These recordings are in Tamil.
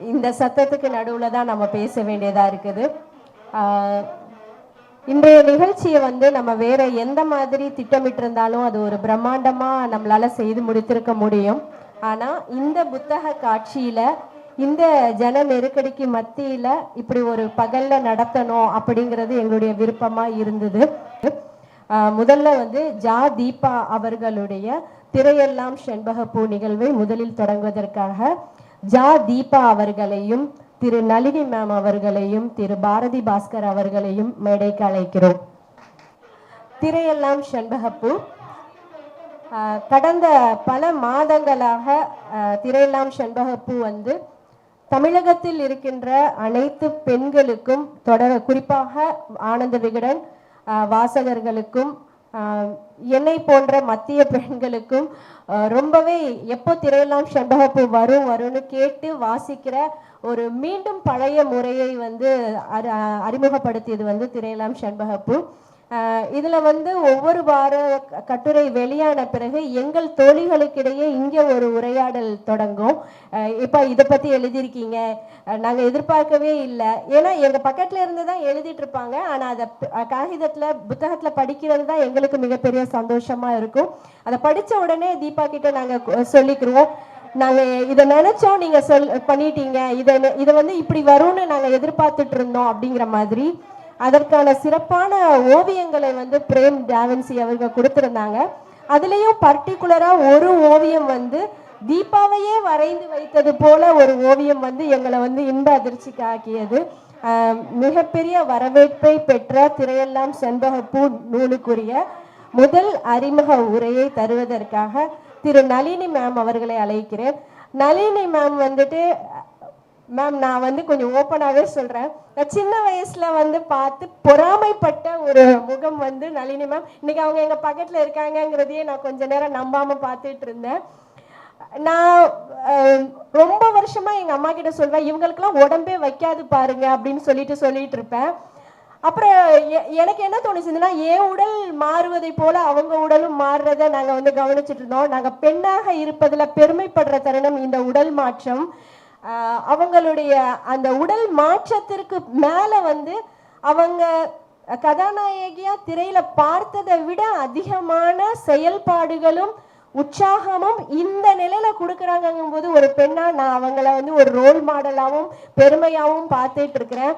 இந்த சத்தத்துக்கு நடுவில் தான் நம்ம பேச வேண்டியதாக இருக்குது. ஆஹ் இன்றைய நிகழ்ச்சியை வந்து நம்ம வேற எந்த மாதிரி திட்டமிட்டிருந்தாலும் அது ஒரு பிரம்மாண்டமா நம்மளால செய்து முடித்திருக்க முடியும். ஆனா இந்த புத்தக காட்சியில இந்த ஜன நெருக்கடிக்கு மத்தியில இப்படி ஒரு பகல்ல நடத்தணும் அப்படிங்கிறது எங்களுடைய விருப்பமா இருந்தது. ஆஹ் முதல்ல வந்து ஜா தீபா அவர்களுடைய திரையெல்லாம் செண்பகப்பூ நிகழ்வை முதலில் தொடங்குவதற்காக ஜா தீபா அவர்களையும் திரு நளினி மேம் அவர்களையும் திரு பாரதி பாஸ்கர் அவர்களையும் மேடைக்கு அழைக்கிறோம். திரையெல்லாம் செண்பகப்பூ ஆஹ் கடந்த பல மாதங்களாக திரையெல்லாம் செண்பகப்பூ வந்து தமிழகத்தில் இருக்கின்ற அனைத்து பெண்களுக்கும் தொடர குறிப்பாக ஆனந்த விகடன் வாசகர்களுக்கும் என்னை போன்ற மத்திய பெண்களுக்கும் ரொம்பவே எப்போ திரையெல்லாம் செண்பகப்பூ வரும் வரும்னு கேட்டு வாசிக்கிற ஒரு மீண்டும் பழைய முறையை வந்து அறி- அறிமுகப்படுத்தியது வந்து திரையெல்லாம் செண்பகப்பூ. இதில் வந்து ஒவ்வொரு வார க- கட்டுரை வெளியான பிறகு எங்கள் தோழிகளுக்கிடையே இங்கே ஒரு உரையாடல் தொடங்கும். இப்போ இதை பற்றி எழுதியிருக்கீங்க. நாங்கள் எதிர்பார்க்கவே இல்லை. ஏன்னா எங்கள் பக்கத்தில் இருந்து தான் எழுதிட்டு இருப்பாங்க. ஆனால் அதை காகிதத்தில் புத்தகத்தில் படிக்கிறது தான் எங்களுக்கு மிகப்பெரிய சந்தோஷமாக இருக்கும். அதை படித்த உடனே தீபா கிட்ட நாங்கள் சொல்லிக்கிறோம் நாங்கள் இதை நினைச்சோம் நீங்கள் சொல் பண்ணிட்டீங்க. இதை இதை வந்து இப்படி வரும்னு நாங்கள் எதிர்பார்த்துட்டு இருந்தோம் அப்படிங்கிற மாதிரி. அதற்கான சிறப்பான ஓவியங்களை வந்து பிரேம் டாவன்சி அவர்கள் கொடுத்துருந்தாங்க. அதுலேயும் பர்டிகுலராக ஒரு ஓவியம் வந்து தீபாவையே வரைந்து வைத்தது போல ஒரு ஓவியம் வந்து எங்களை வந்து இன்ப அதிர்ச்சிக்கு ஆக்கியது. மிகப்பெரிய வரவேற்பை பெற்ற திரையெல்லாம் செண்பகப்பூ நூலுக்குரிய முதல் அறிமுக உரையை தருவதற்காக திரு நளினி மேம் அவர்களை அழைக்கிறேன். நளினி மேம் வந்துட்டு மேம் நான் வந்து கொஞ்சம் ஓப்பனாகவே சொல்கிறேன் நான் சின்ன வயசில் வந்து பார்த்து பொறாமைப்பட்ட ஒரு முகம் வந்து நளினி மேம் இன்றைக்கி அவங்க எங்கள் பக்கத்தில் இருக்காங்கங்கிறதையே நான் கொஞ்ச நேரம் நம்பாமல் பார்த்துட்டு இருந்தேன். நான் ரொம்ப வருஷமாக எங்கள் அம்மா கிட்ட சொல்வேன் இவங்களுக்கெல்லாம் உடம்பே வைக்காது பாருங்க அப்படின்னு சொல்லிட்டு சொல்லிட்டு இருப்பேன். அப்புறம் எ- எனக்கு என்ன தோணுச்சுன்னா என் உடல் மாறுவதை போல அவங்க உடலும் மாறுறத நாங்கள் வந்து கவனிச்சிட்டு இருந்தோம். நாங்கள் பெண்ணாக இருப்பதில் பெருமைப்படுற தருணம் இந்த உடல் மாற்றம். அவங்களுடைய அந்த உடல் மாற்றத்திற்கு மேலே வந்து அவங்க கதாநாயகியா திரையில பார்த்ததை விட அதிகமான செயல்பாடுகளும் உற்சாகமும் இந்த நிலையில கொடுக்குறாங்கங்கும் போது ஒரு பெண்ணா நான் அவங்கள வந்து ஒரு ரோல் மாடலாகவும் பெருமையாகவும் பார்த்துட்டு இருக்கிறேன்.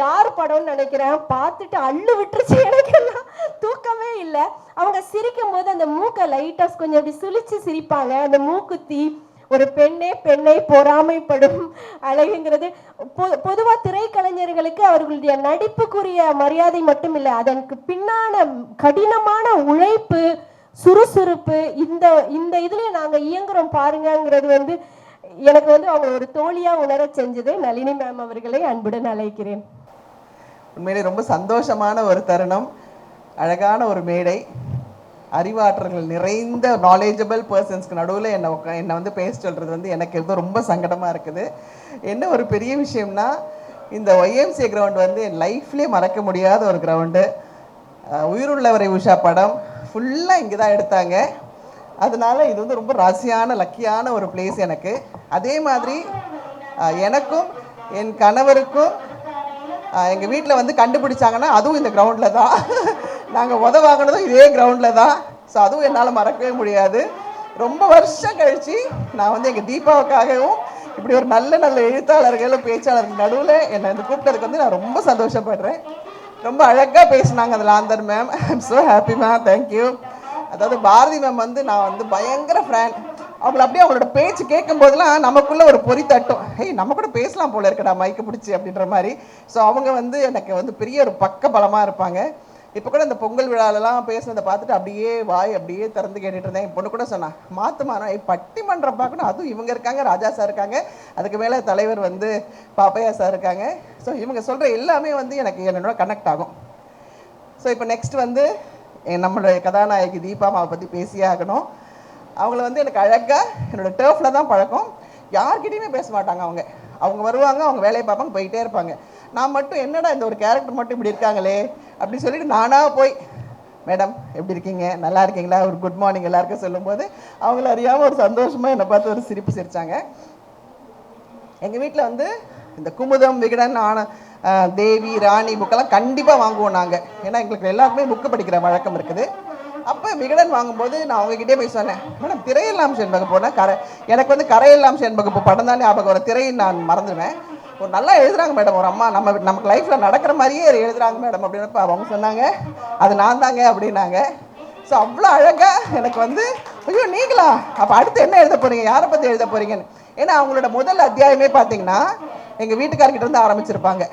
யார் படம்னு நினைக்கிறேன்? பார்த்துட்டு அள்ளு விட்டுருச்சு எனக்கெல்லாம். தூக்கமே இல்லை. அவங்க சிரிக்கும் போது அந்த மூக்கை லைட்டாக கொஞ்சம் அப்படி சுழிச்சு சிரிப்பாங்க. அந்த மூக்குத்தி ஒரு பெண்ணே பெண்ணை பொறாமைப்படும் அழகுங்கிறது. பொ- பொதுவாக திரைக்கலைஞர்களுக்கு அவர்களுடைய நடிப்புக்குரிய மரியாதை மட்டும் இல்லை அதற்கு பின்னான கடினமான உழைப்பு சுறுசுறுப்பு இந்த இந்த இதுல நாங்க இயங்குறோம் பாருங்கங்கிறது வந்து எனக்கு வந்து அவங்க ஒரு தோழியா உணர செஞ்சது. நளினி மேம் அவர்களை அன்புடன் அழைக்கிறேன். உண்மையிலே ரொம்ப சந்தோஷமான ஒரு தருணம் அழகான ஒரு மேடை. அறிவாற்றல்கள் நிறைந்த நாலேஜபிள் பர்சன்ஸ்க்கு நடுவில் என்னை என்னை வந்து பேச சொல்கிறது வந்து எனக்கு எதுவும் ரொம்ப சங்கடமாக இருக்குது. என்ன ஒரு பெரிய விஷயம்னா இந்த ஒய்எம்சிஏ கிரவுண்ட் வந்து என் லைஃப்லேயே மறக்க முடியாத ஒரு கிரவுண்டு உயிருள்ளவரை உஷா படம் ஃபுல்லாக இங்கே தான் எடுத்தாங்க. அதனால இது வந்து ரொம்ப ராசியான லக்கியான ஒரு பிளேஸ் எனக்கு. அதே மாதிரி எனக்கும் என் கணவருக்கும் எங்கள் வீட்டில் வந்து கண்டுபிடிச்சாங்கன்னா அதுவும் இந்த கிரவுண்டில் தான். நாங்கள் உத வாங்கினதும் இதே கிரவுண்டில் தான். ஸோ அதுவும் என்னால் மறக்கவே முடியாது. ரொம்ப வருஷம் கழித்து நான் வந்து எங்கள் தீபாவுக்காகவும் இப்படி ஒரு நல்ல நல்ல எழுத்தாளர்களும் பேச்சாளர்கள் நடுவில் என்னை வந்து கூப்பிட்டதுக்கு வந்து நான் ரொம்ப சந்தோஷப்படுறேன். ரொம்ப அழகாக பேசினாங்க அதில் anther ma'am I'm so happy ma'am thank you அதாவது பாரதி மேம் வந்து நான் வந்து பயங்கர ஃப்ரேன் அவங்கள அப்படியே அவங்களோட பேச்சு கேட்கும் போதெல்லாம் நமக்குள்ளே ஒரு பொறி தட்டும். ஹேய் நம்ம கூட பேசலாம் போல இருக்கடா மைக்கு பிடிச்சி அப்படின்ற மாதிரி. ஸோ அவங்க வந்து எனக்கு வந்து பெரிய ஒரு பக்க பலமாக இருப்பாங்க. இப்போ கூட இந்த பொங்கல் விழாலெல்லாம் பேசுனதை பார்த்துட்டு அப்படியே வாய் அப்படியே திறந்து கேட்டுட்டு இருந்தேன். என் பொண்ணு கூட சொன்னா மாத்துமானா பட்டிமன்றம் பார்க்கணும். அதுவும் இவங்க இருக்காங்க ராஜா சார் இருக்காங்க. அதுக்கு மேலே தலைவர் வந்து பாப்பையா சார் இருக்காங்க. ஸோ இவங்க சொல்கிற எல்லாமே வந்து எனக்கு என்னோட கனெக்ட் ஆகும். ஸோ இப்போ நெக்ஸ்ட் வந்து என் நம்மளுடைய கதாநாயகி தீபாமாவை பற்றி பேசியே ஆகணும். அவங்கள வந்து எனக்கு அழகாக என்னோட டேர்ஃபில் தான் பழக்கம். யார்கிட்டையுமே பேச மாட்டாங்க அவங்க. அவங்க வருவாங்க அவங்க வேலையை பார்ப்பாங்க போயிட்டே இருப்பாங்க. நான் மட்டும் என்னடா இந்த ஒரு கேரக்டர் மட்டும் இப்படி இருக்காங்களே? அப்படி சொல்லிட்டு நானாக போய் மேடம் எப்படி இருக்கீங்க? நல்லா இருக்கீங்களா? ஒரு குட் மார்னிங் எல்லாருக்கும் சொல்லும்போது அவங்கள அறியாமல் ஒரு சந்தோஷமாக என்னை பார்த்து ஒரு சிரிப்பு சிரித்தாங்க எங்கள் வீட்டில் வந்து இந்த குமுதம் விகடன் ஆன தேவி ராணி புக்கெல்லாம் கண்டிப்பாக வாங்குவோம் நாங்கள் ஏன்னா எங்களுக்கு எல்லாருக்குமே புக்கு படிக்கிற வழக்கம் இருக்குது. அப்போ விகடன் வாங்கும்போது நான் அவங்ககிட்டே போய் சொன்னேன் மேடம் திரையெல்லாம் செண்பகம் போனால் கரை எனக்கு வந்து கரையெல்லாம் செண்பகம் படம் தான் ஞாபகம் வர திரையை நான் மறந்துடுவேன். ஒரு நல்லா எழுதுறாங்க மேடம். ஒரு அம்மா நம்ம நமக்கு லைஃப்பில் நடக்கிற மாதிரியே எழுதுறாங்க மேடம் அப்படின்னு அவங்க சொன்னாங்க. அது நான் தாங்க அப்படின்னாங்க. ஸோ அவ்வளோ அழகாக எனக்கு வந்து ஐயோ நீங்களா? அப்போ அடுத்து என்ன எழுத போகிறீங்க யாரை பற்றி எழுத போகிறீங்கன்னு ஏன்னா அவங்களோட முதல் அத்தியாயமே பார்த்தீங்கன்னா எங்கள் வீட்டுக்காரர்கிட்ட இருந்து ஆரம்பிச்சிருப்பாங்க.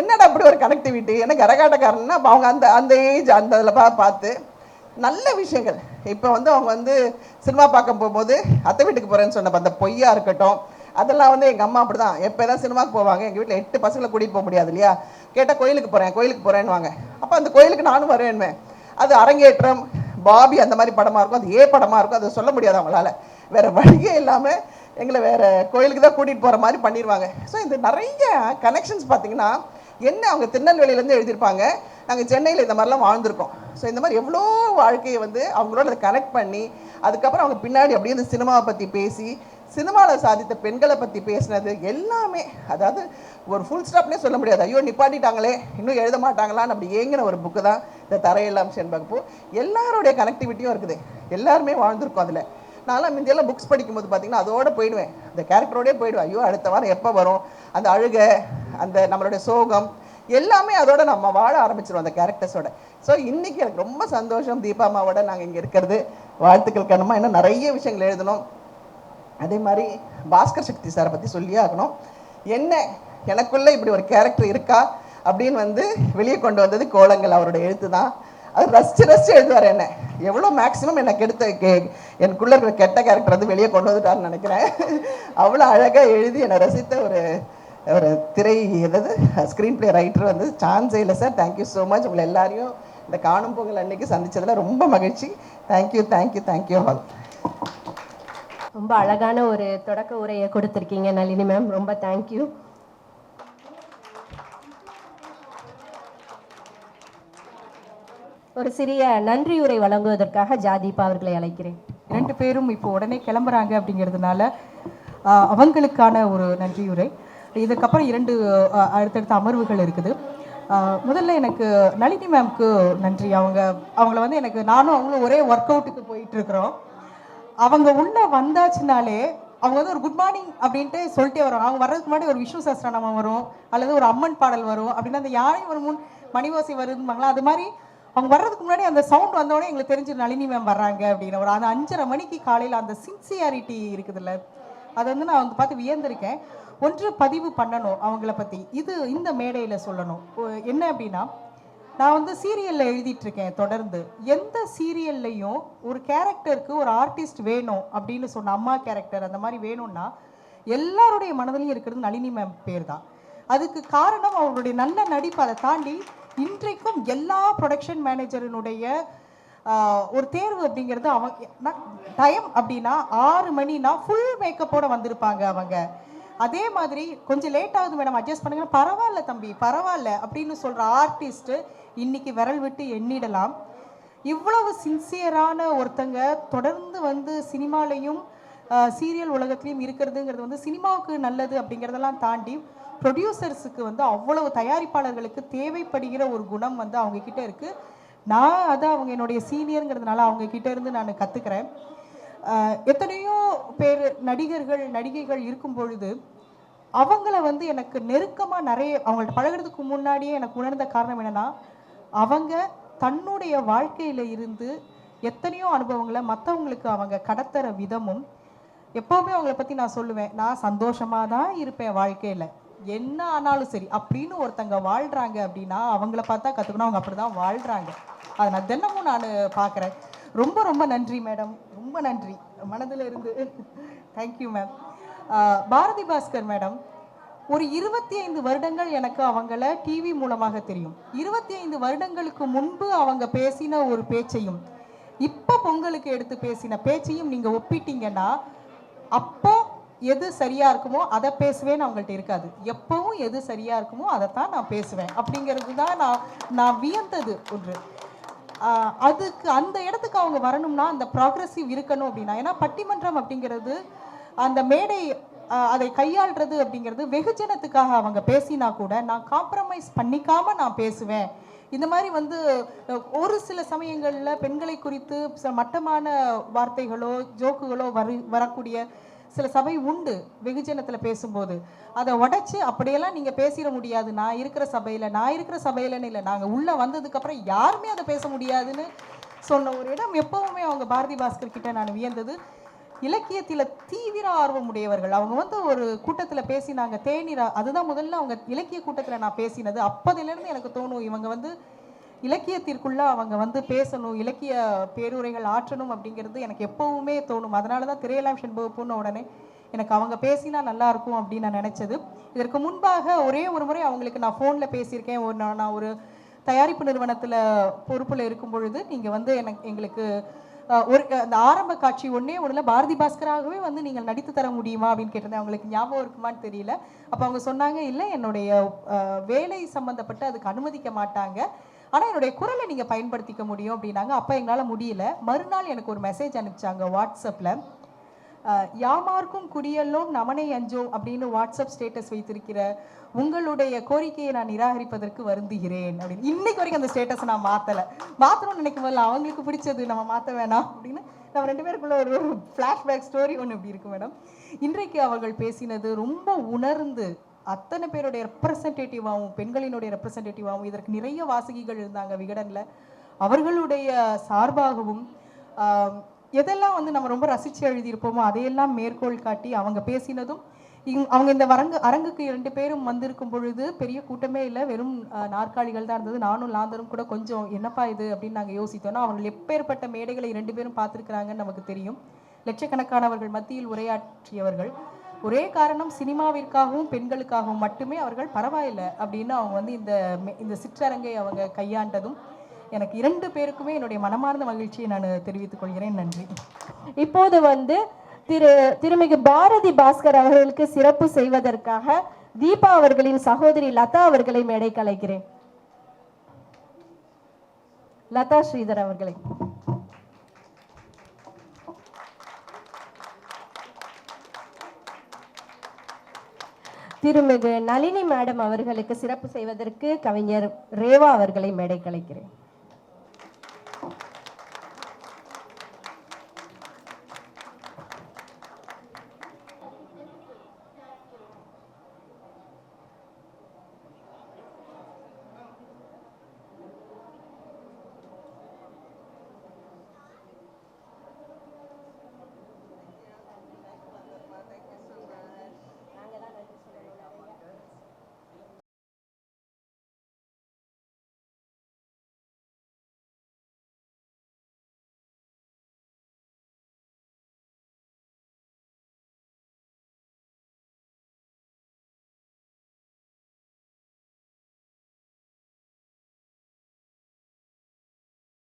என்னடா அப்படி ஒரு கனெக்டிவிட்டி என்ன கரகாட்டக்காரன்னா அப்போ அவங்க அந்த அந்த ஏஜ் அந்த இதில் பார்த்து நல்ல விஷயங்கள். இப்போ வந்து அவங்க வந்து சினிமா பார்க்க போகும்போது அத்தை வீட்டுக்கு போகிறேன்னு சொன்ன அந்த பொய்யா இருக்கட்டும் அதெல்லாம் வந்து எங்கள் அம்மா அப்படி தான் எப்போ தான் சினிமாவுக்கு போவாங்க எங்கள் வீட்டில் எட்டு பசங்களை கூட்டிகிட்டு போக முடியாது இல்லையா? கேட்டால் கோயிலுக்கு போகிறேன் கோயிலுக்கு போகிறேன்னுவாங்க அப்போ அந்த கோயிலுக்கு நானும் வருவேன்வேன் அது அரங்கேற்றம் பாபி அந்த மாதிரி படமாக இருக்கும் அது ஏ படமாக இருக்கும் அதை சொல்ல முடியாது அவங்களால. வேற வழியே இல்லாமல் எங்களை வேற கோயிலுக்கு தான் கூட்டிகிட்டு போகிற மாதிரி பண்ணிடுவாங்க ஸோ இந்த நிறைய கனெக்ஷன்ஸ் பார்த்தீங்கன்னா என்ன அவங்க திருநெல்வேலியிலேருந்து எழுதியிருப்பாங்க நாங்கள் சென்னையில் இந்த மாதிரிலாம் வாழ்ந்திருக்கோம். ஸோ இந்த மாதிரி எவ்வளோ வாழ்க்கையை வந்து அவங்களோட அதை கனெக்ட் பண்ணி அதுக்கப்புறம் அவங்க பின்னாடி அப்படியே இந்த சினிமாவை பற்றி பேசி சினிமாவில் சாதித்த பெண்களை பற்றி பேசினது எல்லாமே அதாவது ஒரு ஃபுல் ஸ்டாப்னே சொல்ல முடியாது. ஐயோ நிப்பாட்டிட்டாங்களே இன்னும் எழுத மாட்டாங்களான்னு அப்படி ஏங்கின ஒரு புக்கு தான் இந்த தரையெல்லாம் செண்பகப்பூ எல்லாருடைய கனெக்டிவிட்டியும் இருக்குது. எல்லாருமே வாழ்ந்திருக்கோம் அதில். நான்லாம் முந்தையெல்லாம் புக்ஸ் படிக்கும்போது பார்த்தீங்கன்னா அதோட போயிடுவேன். அந்த கேரக்டரோடய போயிடுவேன். ஐயோ அடுத்த வாரம் எப்போ வரும்? அந்த அழுகை அந்த நம்மளுடைய சோகம் எல்லாமே அதோட நம்ம வாழ ஆரம்பிச்சிருவோம் அந்த கேரக்டர்ஸோட ஸோ இன்றைக்கி எனக்கு ரொம்ப சந்தோஷம் தீபா அம்மாவோட நாங்கள் இங்கே இருக்கிறது. வாழ்த்துக்கள் கண்ணமாக இன்னும் நிறைய விஷயங்கள் எழுதணும். அதே மாதிரி பாஸ்கர் சக்தி சாரை பற்றி சொல்லியே ஆகணும். என்ன எனக்குள்ள இப்படி ஒரு கேரக்டர் இருக்கா அப்படின்னு வந்து வெளியே கொண்டு வந்தது கோலங்கள் அவரோட எழுத்து தான் அது ரசிச்சு ரசிச்சு எழுதுவார் என்ன. எவ்வளோ மேக்ஸிமம் எனக்கு எடுத்த கே எனக்குள்ள இருக்கிற கெட்ட கேரக்டர் வந்து வெளியே கொண்டு வந்துட்டாருன்னு நினைக்கிறேன். அவ்வளோ அழகாக எழுதி என்னை ரசித்த ஒரு ஒரு திரை எதாவது ஸ்க்ரீன் பிளே ரைட்டர் வந்து சான்ஸே இல்லை சார். தேங்க்யூ ஸோ மச் உங்களை எல்லாரையும் இந்த காணும் பொங்கல் அன்னைக்கு சந்தித்ததில் ரொம்ப மகிழ்ச்சி. தேங்க்யூ தேங்க்யூ தேங்க்யூ ஆல் ரொம்ப அழகான ஒரு தொடக்க உரையை கொடுத்துருக்கீங்க நளினி மேம். ரொம்ப தேங்க்யூ ஒரு சிறிய நன்றியுரை வழங்குவதற்காக ஜாதீபா அவர்களை அழைக்கிறேன். ரெண்டு பேரும் இப்போ உடனே கிளம்புறாங்க அப்படிங்கிறதுனால அவங்களுக்கான ஒரு நன்றியுரை இதுக்கப்புறம் இரண்டு அடுத்தடுத்த அமர்வுகள் இருக்குது. முதல்ல எனக்கு நளினி மேம்க்கு நன்றி. அவங்க அவங்கள வந்து எனக்கு நானும் அவங்களும் ஒரே ஒர்க் அவுட்டுக்கு போயிட்டு இருக்கிறோம். அவங்க உள்ள வந்தாச்சுனாலே அவங்க வந்து ஒரு குட் மார்னிங் அப்படின்ட்டு சொல்லிட்டே வரும். அவங்க வர்றதுக்கு முன்னாடி ஒரு விஷ்ணு சஹஸ்ரநாமம் வரும் அல்லது ஒரு அம்மன் பாடல் வரும் அப்படின்னா அந்த யானை ஒரு முன் மணிவாசி வருதுமாங்களா அது மாதிரி அவங்க வர்றதுக்கு முன்னாடி அந்த சவுண்ட் வந்தோடனே எங்களுக்கு தெரிஞ்சு நளினி மேம் வர்றாங்க அப்படின்னு. ஒரு அந்த அஞ்சரை மணிக்கு காலையில் அந்த சின்சியாரிட்டி இருக்குதுல்ல அது வந்து நான் அவங்க பார்த்து வியந்திருக்கேன். ஒன்று பதிவு பண்ணணும் அவங்கள பற்றி இது இந்த மேடையில் சொல்லணும். என்ன அப்படின்னா நான் வந்து சீரியலில் எழுதிட்டுருக்கேன் தொடர்ந்து. எந்த சீரியல்லையும் ஒரு கேரக்டருக்கு ஒரு ஆர்டிஸ்ட் வேணும் அப்படின்னு சொன்ன அம்மா கேரக்டர் அந்த மாதிரி வேணும்னா எல்லாருடைய மனதிலையும் இருக்கிறது நளினி மேம் பேர் தான் அதுக்கு காரணம் அவருடைய நல்ல நடிப்பு அதை தாண்டி இன்றைக்கும் எல்லா ப்ரொடக்ஷன் மேனேஜரினுடைய ஒரு தேர்வு அப்படிங்கிறது அவங்க டைம் அப்படின்னா ஆறு மணினா ஃபுல் மேக்கப்போட வந்திருப்பாங்க அவங்க. அதே மாதிரி கொஞ்சம் லேட் ஆகுது மேடம் அட்ஜஸ்ட் பண்ணுங்க. பரவாயில்ல தம்பி பரவாயில்ல அப்படின்னு சொல்ற ஆர்டிஸ்ட் இன்னைக்கு விரல் விட்டு எண்ணிடலாம். இவ்வளவு சின்சியரான ஒருத்தங்க தொடர்ந்து வந்து சினிமாலையும் சீரியல் உலகத்துலையும் இருக்கிறதுங்கிறது வந்து சினிமாவுக்கு நல்லது அப்படிங்கிறதெல்லாம் தாண்டி ப்ரொடியூசர்ஸுக்கு வந்து அவ்வளவு தயாரிப்பாளர்களுக்கு தேவைப்படுகிற ஒரு குணம் வந்து அவங்க கிட்ட இருக்கு. நான் அதை அவங்க என்னுடைய சீனியருங்கிறதுனால அவங்க கிட்ட இருந்து நான் கத்துக்கிறேன். எத்தனையோ பேர் நடிகர்கள் நடிகைகள் இருக்கும் பொழுது அவங்கள வந்து எனக்கு நெருக்கமாக நிறைய அவங்கள்ட்ட பழகுறதுக்கு முன்னாடியே எனக்கு உணர்ந்த காரணம் என்னன்னா அவங்க தன்னுடைய வாழ்க்கையில் இருந்து எத்தனையோ அனுபவங்களை மற்றவங்களுக்கு அவங்க கடத்துற விதமும் எப்போவுமே அவங்கள பற்றி நான் சொல்லுவேன். நான் சந்தோஷமாக தான் இருப்பேன் வாழ்க்கையில். என்ன ஆனாலும் சரி அப்படின்னு ஒருத்தங்க வாழ்கிறாங்க அப்படின்னா அவங்கள பார்த்தா கற்றுக்கணும் அவங்க அப்படி தான் வாழ்கிறாங்க அதை நான் தினமும் நான் பார்க்குறேன் ரொம்ப ரொம்ப நன்றி மேடம். ரொம்ப நன்றி. மனதில் இருந்து. Thank you ma'am Bharathi Bhaskar madam ஒரு இருபத்தி ஐந்து வருடங்கள் எனக்கு அவங்கள டிவி மூலமாக தெரியும். இருபத்தி ஐந்து வருடங்களுக்கு முன்பு அவங்க பேசின ஒரு பேச்சையும் இப்போ பொங்கலுக்கு எடுத்து பேசின பேச்சையும் நீங்கள் ஒப்பிட்டீங்கன்னா அப்போ எது சரியா இருக்குமோ அதை பேசுவேன்னு அவங்கள்ட்ட இருக்காது. எப்பவும் எது சரியா இருக்குமோ அதைத்தான் நான் பேசுவேன். அப்படிங்கிறது தான் நான் நான் வியந்தது ஒன்று. அதுக்கு அந்த இடத்துக்கு அவங்க வரணும்னா அந்த ப்ராக்ரஸிவ் இருக்கணும் அப்படின்னா ஏன்னா பட்டிமன்றம் அப்படிங்கிறது அந்த மேடை அதை கையாள்றது அப்படிங்கிறது வெகுஜனத்துக்காக அவங்க பேசினா கூட நான் காம்ப்ரமைஸ் பண்ணிக்காம நான் பேசுவேன். இந்த மாதிரி வந்து ஒரு சில சமயங்களில் பெண்களை குறித்து ச- மட்டமான வார்த்தைகளோ ஜோக்குகளோ வரு வரக்கூடிய சில சபை உண்டு வெகுஜனத்தில் பேசும்போது. அதை உடச்சி அப்படியெல்லாம் நீங்கள் பேசிட முடியாது. நான் இருக்கிற சபையில் நான் இருக்கிற சபையிலன்னு இல்லை. நாங்கள் உள்ளே வந்ததுக்கப்புறம் யாருமே அதை பேச முடியாதுன்னு சொன்ன ஒரு இடம் எப்போவுமே அவங்க பாரதி பாஸ்கர் கிட்ட நான் வியந்தது. இலக்கியத்தில் தீவிர ஆர்வம் உடையவர்கள். அவங்க வந்து ஒரு கூட்டத்தில் பேசினாங்க. தேநீரா அதுதான் முதல்ல அவங்க இலக்கிய கூட்டத்தில் நான் பேசினது. அப்போதிலிருந்து எனக்கு தோணும் இவங்க வந்து இலக்கியத்திற்குள்ள அவங்க வந்து பேசணும் இலக்கிய பேருரைகள் ஆற்றணும் அப்படிங்கிறது எனக்கு எப்பவுமே தோணும். அதனால தான் திரையலாம் செண்பகப்புன்னு உடனே எனக்கு அவங்க பேசினா நல்லா இருக்கும் அப்படின்னு நான் நினைச்சது. இதற்கு முன்பாக ஒரே ஒரு முறை அவங்களுக்கு நான் ஃபோனில் பேசியிருக்கேன். ஒரு நான் நான் ஒரு தயாரிப்பு நிறுவனத்தில் பொறுப்பில் இருக்கும் பொழுது நீங்கள் வந்து எனக்கு எங்களுக்கு ஒரு அந்த ஆரம்ப காட்சி ஒன்றே ஒன்றில் பாரதி பாஸ்கராகவே வந்து நீங்கள் நடித்து தர முடியுமா அப்படின்னு கேட்டிருந்தேன். அவங்களுக்கு ஞாபகம் இருக்குமான்னு தெரியல. அப்போ அவங்க சொன்னாங்க இல்லை என்னுடைய வேலை சம்மந்தப்பட்டு அதுக்கு அனுமதிக்க மாட்டாங்க. ஆனால் என்னுடைய குரலை நீங்கள் பயன்படுத்திக்க முடியும் அப்படின்னாங்க. அப்போ எங்களால் முடியல. மறுநாள் எனக்கு ஒரு மெசேஜ் அனுப்பிச்சாங்க வாட்ஸ்அப்பில் யாமார்க்கும் குடியல்லோம் நமனை அஞ்சோம் அப்படின்னு வாட்ஸ்அப் ஸ்டேட்டஸ் வைத்திருக்கிற உங்களுடைய கோரிக்கையை நான் நிராகரிப்பதற்கு வருந்துகிறேன் அப்படின்னு. இன்னைக்கு வரைக்கும் அந்த ஸ்டேட்டஸை நான் மாற்றலை மாற்றணும்னு நினைக்கும் போது அவங்களுக்கு பிடிச்சது நம்ம மாற்ற வேணாம் அப்படின்னு. நம்ம ரெண்டு பேருக்குள்ள ஒரு ஃப்ளாஷ்பேக் ஸ்டோரி ஒன்று இப்படி இருக்கு மேடம் இன்றைக்கு அவர்கள் பேசினது ரொம்ப உணர்ந்து அத்தனை பேருடைய ரெப்ரசன்டேட்டிவாகவும் பெண்களினுடைய ரெப்ரசன்டேட்டிவாகவும் இதற்கு நிறைய வாசகிகள் இருந்தாங்க விகடனில். அவர்களுடைய சார்பாகவும் எதெல்லாம் வந்து நம்ம ரொம்ப ரசித்து எழுதியிருப்போமோ அதையெல்லாம் மேற்கோள் காட்டி அவங்க பேசினதும் இங் அவங்க இந்த வரங்கு அரங்குக்கு இரண்டு பேரும் வந்திருக்கும் பொழுது பெரிய கூட்டமே இல்லை. வெறும் நாற்காலிகள் தான் இருந்தது. நானும் லாந்தரும் கூட கொஞ்சம் என்னப்பா இது அப்படின்னு நாங்கள் யோசித்தோம்னா அவங்க எப்பேற்பட்ட மேடைகளை இரண்டு பேரும் பார்த்துருக்குறாங்கன்னு நமக்கு தெரியும். லட்சக்கணக்கானவர்கள் மத்தியில் உரையாற்றியவர்கள். ஒரே காரணம் சினிமாவிற்காகவும் பெண்களுக்காகவும் மட்டுமே அவர்கள் பரவாயில்லை அப்படின்னு அவங்க வந்து இந்த இந்த சிற்றரங்கை அவங்க கையாண்டதும் எனக்கு இரண்டு பேருக்குமே என்னுடைய மனமார்ந்த மகிழ்ச்சியை நான் தெரிவித்துக் கொள்கிறேன். நன்றி. இப்போது வந்து திரு திருமிகு பாரதி பாஸ்கர் அவர்களுக்கு சிறப்பு செய்வதற்காக தீபா அவர்களின் சகோதரி லதா அவர்களை மேடை கலைக்கிறேன். லதா ஸ்ரீதர் அவர்களை. திருமிகு நளினி மேடம் அவர்களுக்கு சிறப்பு செய்வதற்கு கவிஞர் ரேவா அவர்களை மேடை கலைக்கிறேன்.